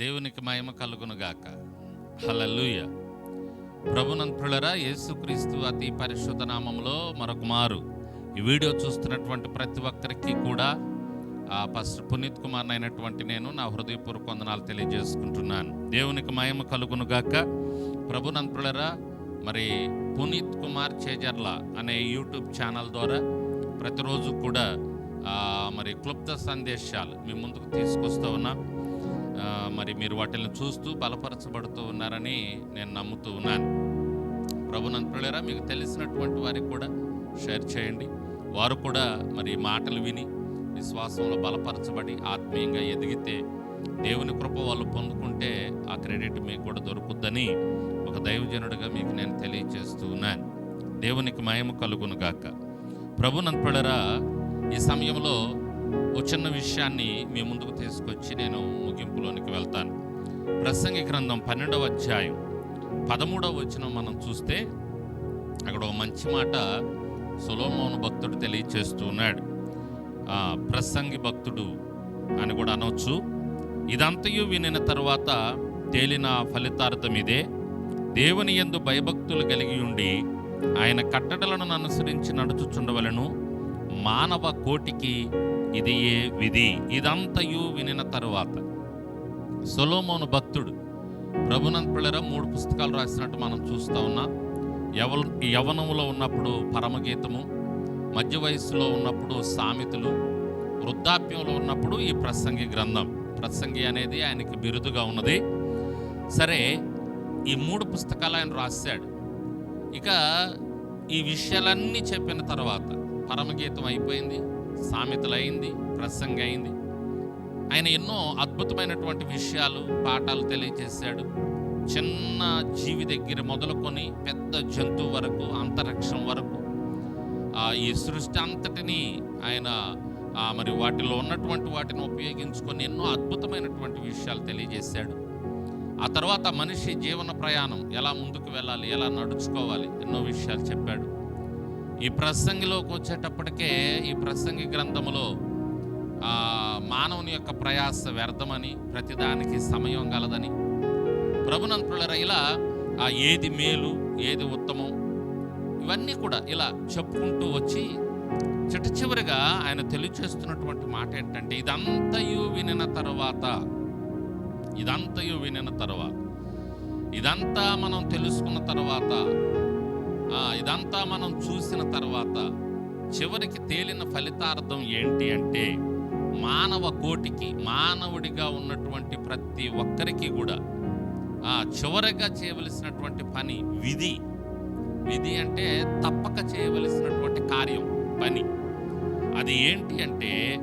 దేవునికి మహిమ కలుగునుగాక. హలలుయ ప్రభునంతులరా యేసుక్రీస్తు అతి పరిశుద్ధ నామంలో మరొక మారు ఈ వీడియో చూస్తున్నటువంటి ప్రతి ఒక్కరికి కూడా ఆ ఫస్ట్ పునీత్ కుమార్ అయినటువంటి నేను నా హృదయపూర్వక వందనాలు తెలియజేసుకుంటున్నాను. దేవునికి మహిమ కలుగునుగాక. ప్రభునంతులరా మరి పునీత్ కుమార్ చేజర్ల అనే యూట్యూబ్ ఛానల్ ద్వారా ప్రతిరోజు కూడా మరి క్లుప్త సందేశాలు మీ ముందుకు తీసుకొస్తూ ఉన్నా. మరి మీరు వాటిని చూస్తూ బలపరచబడుతూ ఉన్నారని నేను నమ్ముతూ ఉన్నాను. ప్రభునంతులరా మీకు తెలిసినటువంటి వారికి కూడా షేర్ చేయండి. వారు కూడా మరి మాటలు విని విశ్వాసంలో బలపరచబడి ఆత్మీయంగా ఎదిగితే దేవుని కృప వాళ్ళు పొందుకుంటే ఆ క్రెడిట్ మీకు కూడా దొరుకుద్దని ఒక దైవజనుడిగా మీకు నేను తెలియజేస్తూ ఉన్నాను. దేవునికి మయము కలుగును గాక. ప్రభునంతులరా ఈ సమయంలో ఒక చిన్న విషయాన్ని మీ ముందుకు తీసుకొచ్చి నేను ముగింపులోనికి వెళ్తాను. ప్రసంగి గ్రంథం పన్నెండవ అధ్యాయం పదమూడవ వచనం మనం చూస్తే అక్కడ ఒక మంచి మాట సులోమోను భక్తుడు తెలియచేస్తూ ఉన్నాడు. ప్రసంగి భక్తుడు అని కూడా అనొచ్చు. ఇదంతయు వినిన తర్వాత తేలిన ఫలితార్థం ఇదే. దేవుని ఎందు భయభక్తులు కలిగి ఉండి ఆయన కట్టడలను అనుసరించి నడుచుచుండవలను. మానవ కోటికి ఇది ఏ విధి. ఇదంతయు వినిన తరువాత. సొలోమోను భక్తుడు. ప్రభునంతులర మూడు పుస్తకాలు రాసినట్టు మనం చూస్తూ ఉన్నాం. యవ యవనములో ఉన్నప్పుడు పరమగీతము మధ్య వయస్సులో ఉన్నప్పుడు సామెతలు వృద్ధాప్యంలో ఉన్నప్పుడు ఈ ప్రసంగి గ్రంథం. ప్రసంగి అనేది ఆయనకి బిరుదుగా ఉన్నది. సరే ఈ మూడు పుస్తకాలు ఆయన రాశాడు. ఇక ఈ విషయాలన్నీ చెప్పిన తర్వాత పరమగీతం అయిపోయింది. సామెతలు అయింది ప్రసంగి అయింది ఆయన ఎన్నో అద్భుతమైనటువంటి విషయాలు పాఠాలు తెలియజేశాడు. చిన్న జీవి దగ్గర మొదలుకొని పెద్ద జంతువు వరకు అంతరిక్షం వరకు ఈ సృష్టి అంతటిని ఆయన మరి వాటిలో ఉన్నటువంటి వాటిని ఉపయోగించుకొని ఎన్నో అద్భుతమైనటువంటి విషయాలు తెలియజేశాడు. ఆ తర్వాత మనిషి జీవన ప్రయాణం ఎలా ముందుకు వెళ్ళాలి ఎలా నడుచుకోవాలి ఎన్నో విషయాలు చెప్పాడు. ఈ ప్రసంగిలోకి వచ్చేటప్పటికే ఈ ప్రసంగి గ్రంథములో మానవుని యొక్క ప్రయాస వ్యర్థమని ప్రతిదానికి సమయం గలదని. ప్రభునంతులర ఇలా ఆ ఏది మేలు ఏది ఉత్తమం ఇవన్నీ కూడా ఇలా చెప్పుకుంటూ వచ్చి చిట్ట చివరిగా ఆయన తెలియచేస్తున్నటువంటి మాట ఏంటంటే ఇదంతయు వినిన తర్వాత ఇదంతయు వినిన తర్వాత ఇదంతా మనం తెలుసుకున్న తర్వాత ఇదంతా మనం చూసిన తర్వాత చివరికి తేలిన ఫలితార్థం ఏంటి అంటే మానవ కోటికి మానవుడిగా ఉన్నటువంటి ప్రతి ఒక్కరికి కూడా ఆ చివరగా చేయవలసినటువంటి పని విధి. విధి అంటే తప్పక చేయవలసినటువంటి కార్యం పని. అది ఏంటి అంటే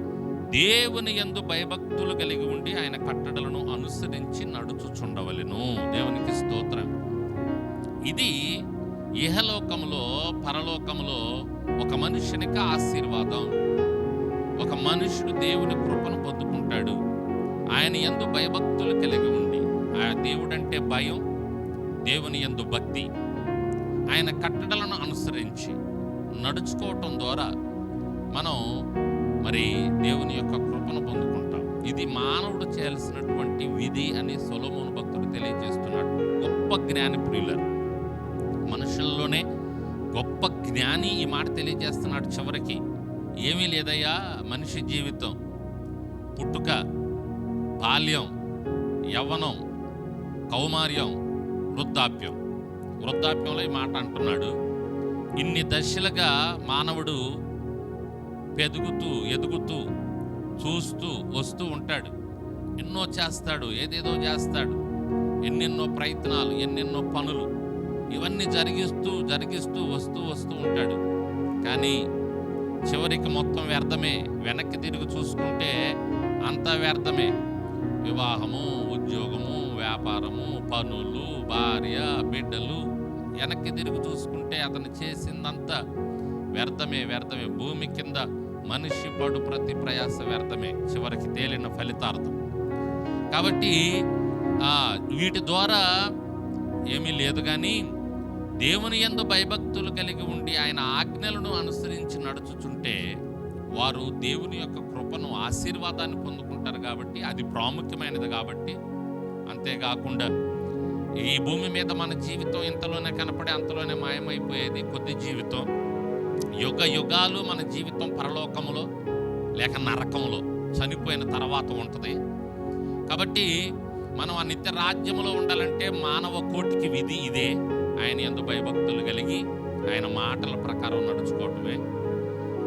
దేవుని యందు భయభక్తులు కలిగి ఉండి ఆయన కట్టడలను అనుసరించి నడుచుచుండవలెను. దేవునికి స్తోత్రం. ఇది ఇహలోకములో పరలోకములో ఒక మనుషునికి ఆశీర్వాదం. ఒక మనుషుడు దేవుని కృపను పొందుకుంటాడు. ఆయన ఎందు భయభక్తులు కలిగి ఉండి ఆ దేవుడంటే భయం దేవుని యందు భక్తి. ఆయన కట్టడలను అనుసరించి నడుచుకోవటం ద్వారా మనం మరి దేవుని యొక్క కృపను పొందుకుంటాం. ఇది మానవుడు చేయాల్సినటువంటి విధి అని సొలమోను భక్తుడు తెలియజేస్తున్నాడు. గొప్ప జ్ఞాని ప్రియులర్ మనుషుల్లోనే గొప్ప జ్ఞాని ఈ మాట తెలియజేస్తున్నాడు చివరికి. ఏమీ లేదయ్యా మనిషి జీవితం. పుట్టుక బాల్యం యవ్వనం కౌమార్యం వృద్ధాప్యం. వృద్ధాప్యంలో ఈ మాట అంటున్నాడు. ఇన్ని దశలుగా మానవుడు పెదుగుతూ ఎదుగుతూ చూస్తూ వస్తూ ఉంటాడు. ఎన్నో చేస్తాడు ఏదేదో చేస్తాడు. ఎన్నెన్నో ప్రయత్నాలు ఎన్నెన్నో పనులు. ఇవన్నీ జరిగిస్తూ జరిగిస్తూ వస్తూ వస్తూ ఉంటాడు. కానీ చివరికి మొత్తం వ్యర్థమే. వెనక్కి తిరిగి చూసుకుంటే అంతా వ్యర్థమే. వివాహము ఉద్యోగము వ్యాపారము పనులు భార్య బిడ్డలు వెనక్కి తిరిగి చూసుకుంటే అతను చేసిందంతా వ్యర్థమే వ్యర్థమే. భూమి కింద మనిషి పడు ప్రతి ప్రయాస వ్యర్థమే. చివరికి తేలిన ఫలితార్థం. కాబట్టి వీటి ద్వారా ఏమీ లేదు కానీ దేవుని ఎందు భయభక్తులు కలిగి ఉండి ఆయన ఆజ్ఞలను అనుసరించి నడుచుచుంటే వారు దేవుని యొక్క కృపను ఆశీర్వాదాన్ని పొందుకుంటారు కాబట్టి అది ప్రాముఖ్యమైనది కాబట్టి అంతేకాకుండా ఈ భూమి మీద మన జీవితం ఇంతలోనే కనపడే అంతలోనే మాయమైపోయేది కొద్ది జీవితం. యుగ యుగాలు మన జీవితం పరలోకములో లేక నరకములో చనిపోయిన తర్వాత ఉంటుంది. కాబట్టి మనం ఆ నిత్య రాజ్యములో ఉండాలంటే మానవ కోటికి విధి ఇదే. ఆయన ఎందు భయభక్తులు కలిగి ఆయన మాటల ప్రకారం నడుచుకోవటమే.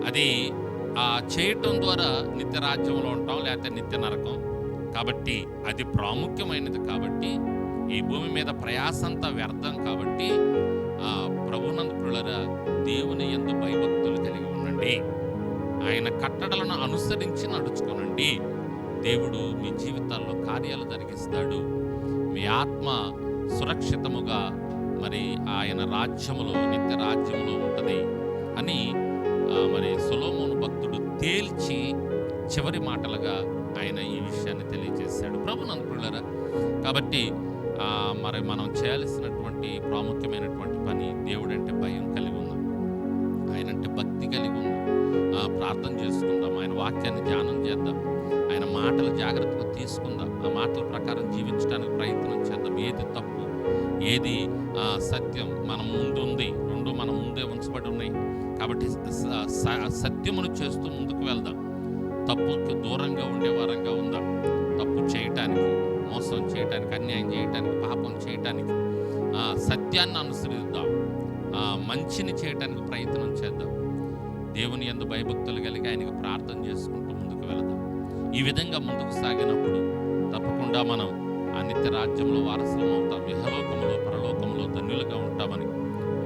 అది ఆ చేయటం ద్వారా నిత్య రాజ్యంలో ఉంటాం లేకపోతే నిత్య నరకం. కాబట్టి అది ప్రాముఖ్యమైనది కాబట్టి ఈ భూమి మీద ప్రయాసంతా వ్యర్థం కాబట్టి ఆ ప్రభునందుకులరా దేవుని ఎందు భయభక్తులు కలిగి ఉండండి. ఆయన కట్టడలను అనుసరించి నడుచుకోనండి. దేవుడు మీ జీవితాల్లో కార్యాలు జరిగిస్తాడు. మీ ఆత్మ సురక్షితముగా మరి ఆయన రాజ్యములో నిత్య రాజ్యములో ఉంటుంది అని మరి సొలోమోను భక్తుడు తేల్చి చివరి మాటలుగా ఆయన ఈ విషయాన్ని తెలియజేశాడు. ప్రభు అనుకున్నారా కాబట్టి మరి మనం చేయాల్సినటువంటి ప్రాముఖ్యమైనటువంటి పని దేవుడంటే భయం కలిగి ఉందాం ఆయన అంటే భక్తి కలిగి ఉందాం ప్రార్థన చేసుకుందాం. ఆయన వాక్యాన్ని ధ్యానం చేద్దాం. ఆయన మాటలు జాగ్రత్తగా తీసుకుందాం. ఆ మాటల ప్రకారం జీవించడానికి ప్రయత్నం చేద్దాం. ఏది తప్పు ఏది? ఆ, సత్యం మన ముందు ఉంది. రెండు మన ముందే ఉంచబడి ఉన్నాయి. కాబట్టి సత్యమును చేస్తూ ముందుకు వెళ్దాం. తప్పుకి దూరంగా ఉండేవారంగా ఉందాం. తప్పు చేయటానికి మోసం చేయటానికి అన్యాయం చేయటానికి పాపం చేయటానికి ఆ, సత్యాన్ని అనుసరిద్దాం. ఆ, మంచిని చేయటానికి ప్రయత్నం చేద్దాం. దేవుని ఎందు భయభక్తులు కలిగి ఆయనకు ప్రార్థన చేసుకుంటూ ముందుకు వెళదాం. ఈ విధంగా ముందుకు సాగినప్పుడు తప్పకుండా మనం ఆ నిత్య రాజ్యంలో వారసులం అవుతాం. యహలోకంలో పరలోకంలో ధన్యులుగా ఉంటామని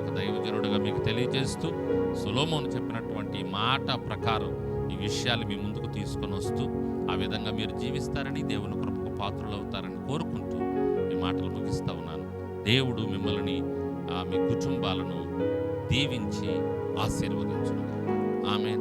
ఒక దైవజనుడుగా మీకు తెలియజేస్తూ సులోమోను చెప్పినటువంటి మాట ప్రకారం ఈ విషయాలు మీ ముందుకు తీసుకొని వస్తూ ఆ విధంగా మీరు జీవిస్తారని దేవుని కృపకు పాత్రలు అవుతారని కోరుకుంటూ ఈ మాటలు ముగిస్తా ఉన్నాను. దేవుడు మిమ్మల్ని మీ కుటుంబాలను దీవించి ఆశీర్వదించును ఆమె